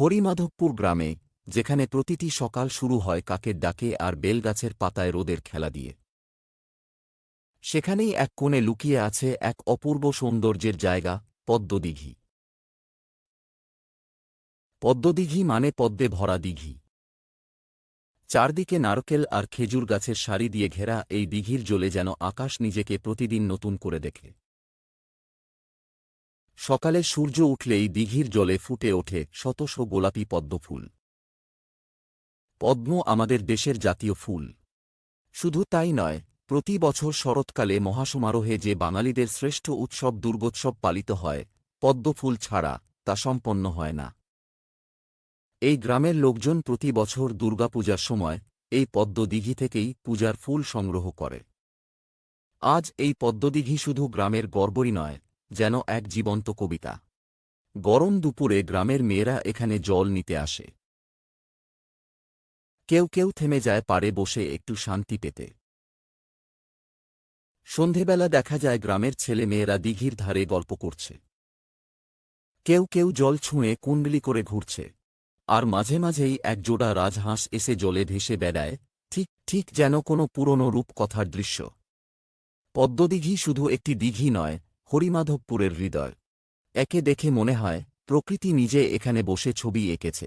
হরিমাধবপুর গ্রামে, যেখানে প্রতিটি সকাল শুরু হয় কাকের ডাকে আর বেলগাছের পাতায় রোদের খেলা দিয়ে। সেখানেই এক কোণে লুকিয়ে আছে এক অপূর্ব সৌন্দর্যের জায়গা, পদ্মদিঘি। পদ্মদিঘি মানে পদ্মে ভরা দিঘি। চারদিকে নারকেল আর খেজুর গাছের সারি দিয়ে ঘেরা এই দিঘির জলে যেন আকাশ নিজেকে প্রতিদিন নতুন করে দেখে। সকালে সূর্য উঠলেই দিঘির জলে ফুটে ওঠে শতশ গোলাপি পদ্মফুল। পদ্ম আমাদের দেশের জাতীয় ফুল। শুধু তাই নয়, প্রতি বছর শরৎকালে মহাসমারোহে যে বাঙালিদের শ্রেষ্ঠ উৎসব দুর্গোৎসব পালিত হয়, পদ্মফুল ছাড়া তা সম্পন্ন হয় না। এই গ্রামের লোকজন প্রতি বছর দুর্গাপূজার সময় এই পদ্মদিঘি থেকেই পূজার ফুল সংগ্রহ করে। আজ এই পদ্মদিঘি শুধু গ্রামের গর্বই নয় যেন এক জীবন্ত কবিতা। গরম দুপুরে গ্রামের মেয়েরা এখানে জল নিতে আসে। কেউ কেউ থেমে যায় পারে বসে একটু শান্তি পেতে। সন্ধেবেলা দেখা যায় গ্রামের ছেলে মেয়েরা দিঘির ধারে গল্প করছে। কেউ কেউ জল ছুঁয়ে কুণ্ডলি করে ঘুরছে। আর মাঝে মাঝেই এক জোড়া রাজহাঁস এসে জলে ভেসে বেড়ায়, ঠিক ঠিক যেন কোনো পুরনো রূপকথার দৃশ্য। পদ্মদিঘি শুধু একটি দিঘি নয় হরিমাধবপুরের হৃদয়। একে দেখে মনে হয় প্রকৃতি নিজে এখানে বসে ছবি এঁকেছে।